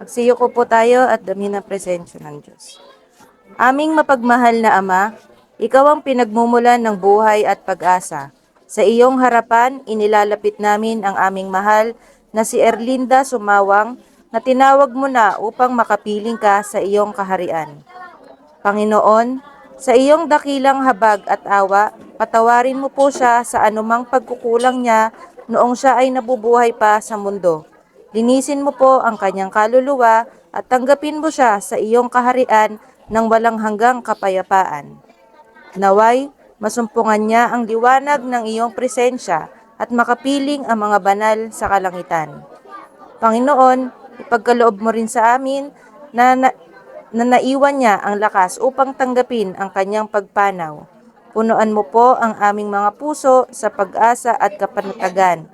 Magsiyo ko po tayo at dami ng presensya ng Diyos. Aming mapagmahal na Ama, Ikaw ang pinagmumulan ng buhay at pag-asa. Sa iyong harapan, inilalapit namin ang aming mahal na si Erlinda Sumawang na tinawag mo na upang makapiling ka sa iyong kaharian. Panginoon, sa iyong dakilang habag at awa, patawarin mo po siya sa anumang pagkukulang niya noong siya ay nabubuhay pa sa mundo. Linisin mo po ang kanyang kaluluwa at tanggapin mo siya sa iyong kaharian ng walang hanggang kapayapaan. Naway, masumpungan niya ang liwanag ng iyong presensya at makapiling ang mga banal sa kalangitan. Panginoon, ipagkaloob mo rin sa amin na, na, na naiwan niya ang lakas upang tanggapin ang kanyang pagpanaw. Punuan mo po ang aming mga puso sa pag-asa at kapanatagan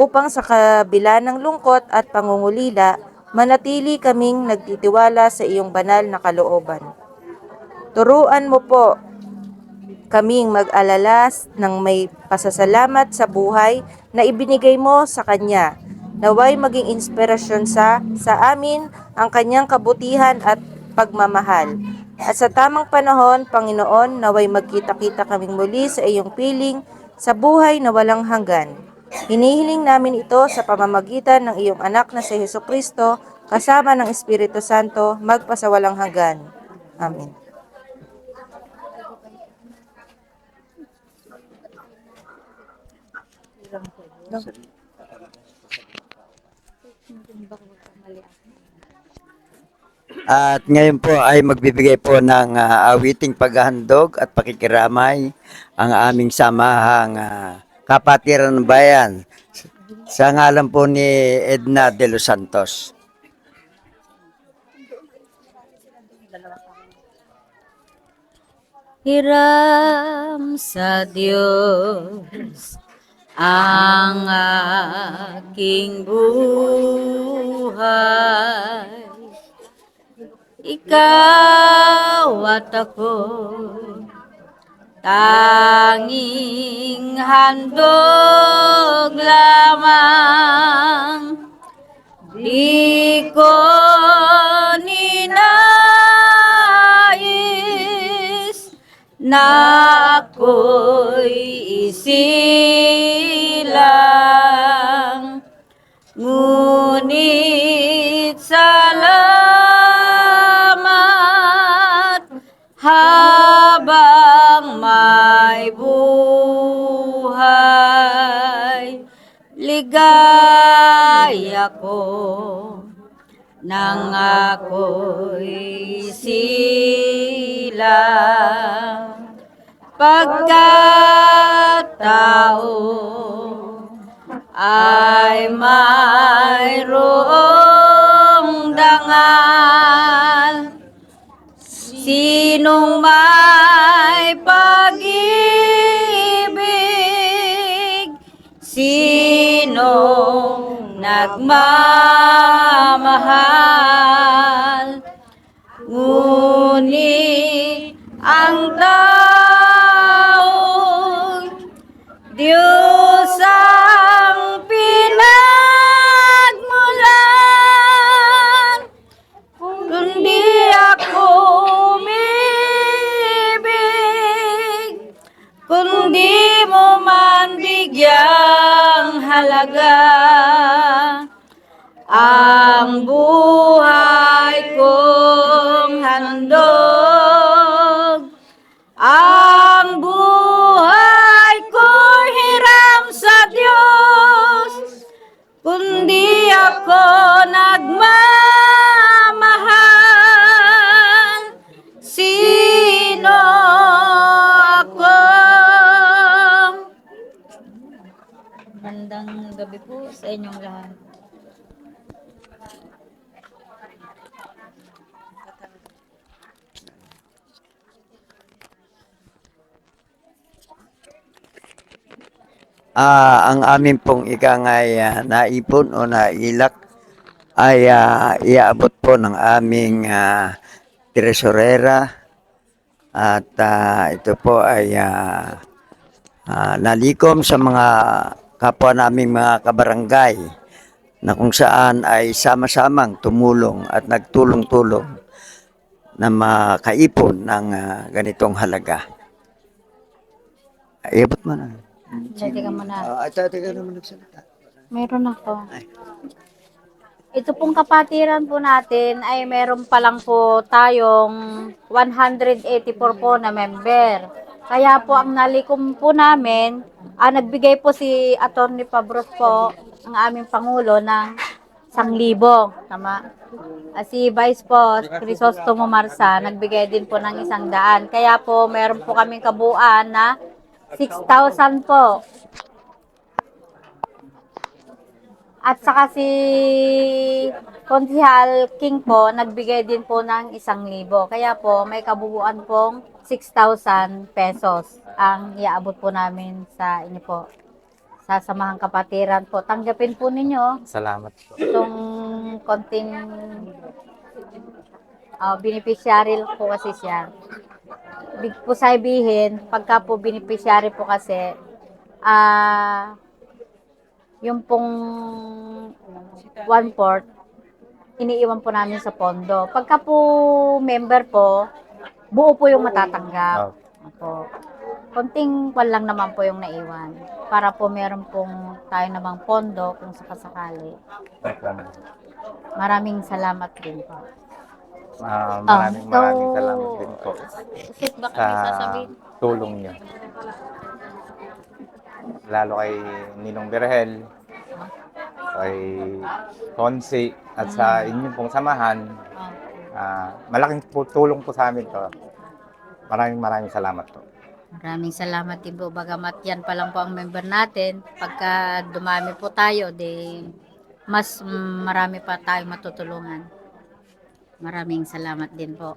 upang sa kabila ng lungkot at pangungulila, manatili kaming nagtitiwala sa iyong banal na kalooban. Turuan mo po kaming mag-alalas ng may pasasalamat sa buhay na ibinigay mo sa Kanya. Naway maging inspirasyon sa, sa amin ang Kanyang kabutihan at pagmamahal. At sa tamang panahon, Panginoon, naway magkita-kita kaming muli sa iyong piling sa buhay na walang hanggan. Hinihiling namin ito sa pamamagitan ng iyong anak na si Heso Kristo kasama ng Espiritu Santo magpasawalang hanggan. Amen. At ngayon po ay magbibigay po ng ah, awiting paghahandog at pakikiramay ang aming samahang ah, kapatiran ng bayan sa ngalan po ni Edna de los Santos. Hiram sa Diyos ang aking buhay. Ikaw at ako, tanging handog lamang. Di ko ninais na ako'y isilang. May buhay. Ligaya ko nang ako'y silang pagkatao ay mayroong dangal Sinong may sinong nagmamahal, ngunit ang taong Diyos ang pinagmulan, kundi ako umibig, kundi mo man bigyang halaga ang buhay kong Ah, ang amin pong ikangay ah, naipon o nailak ay ah, iaabot po ng aming ah, tresorera at ah, ito po ay ah, ah, nalikom sa mga kapwa naming mga kabarangay na kung saan ay sama-samang tumulong at nagtulong-tulong na makaipon ng ah, ganitong halaga. Iabot mo na. Teka muna. Ah, ito, teka naman nagsalita. Meron ako. Ito pong kapatiran po natin ay meron pa lang po tayong 184 po na member. Kaya po ang nalikom po namin, ah, nagbigay po si Attorney Pabros po, ang aming Pangulo ng 1,000. Tama? Ah, si Vice po, Crisostomo Marsa, nagbigay din po ng isang daan. Kaya po meron po kaming kabuuan na 6,000 po. At saka si Konsihal King po, nagbigay din po ng isang libo. Kaya po, may kabuuan pong 6,000 pesos ang iaabot po namin sa inyo po. Sa samahang kapatiran po. Tanggapin po ninyo Salamat po. itong konting uh, beneficiary po kasi siya. Big po sabihin, pagka po beneficiary po kasi, ah, yung pong one-fourth, iniiwan po namin sa pondo. Pagka po member po, buo po yung matatanggap. Opo. Konting kwan lang naman po yung naiwan. Para po meron pong tayo namang pondo kung sakasakali. Maraming salamat din po. Ah, maraming Ah, maraming so, salamat din po baka sa sasabihin? tulong niyo. Lalo kay Ninong Berhel, kay Konsi, at sa inyong pong samahan. Ah, Ah, malaking po, tulong po sa amin to. Maraming maraming salamat po. Maraming salamat din po. Bagamat yan pa lang po ang member natin. Pagka dumami po tayo, de mas marami pa tayong matutulungan. Maraming salamat din po.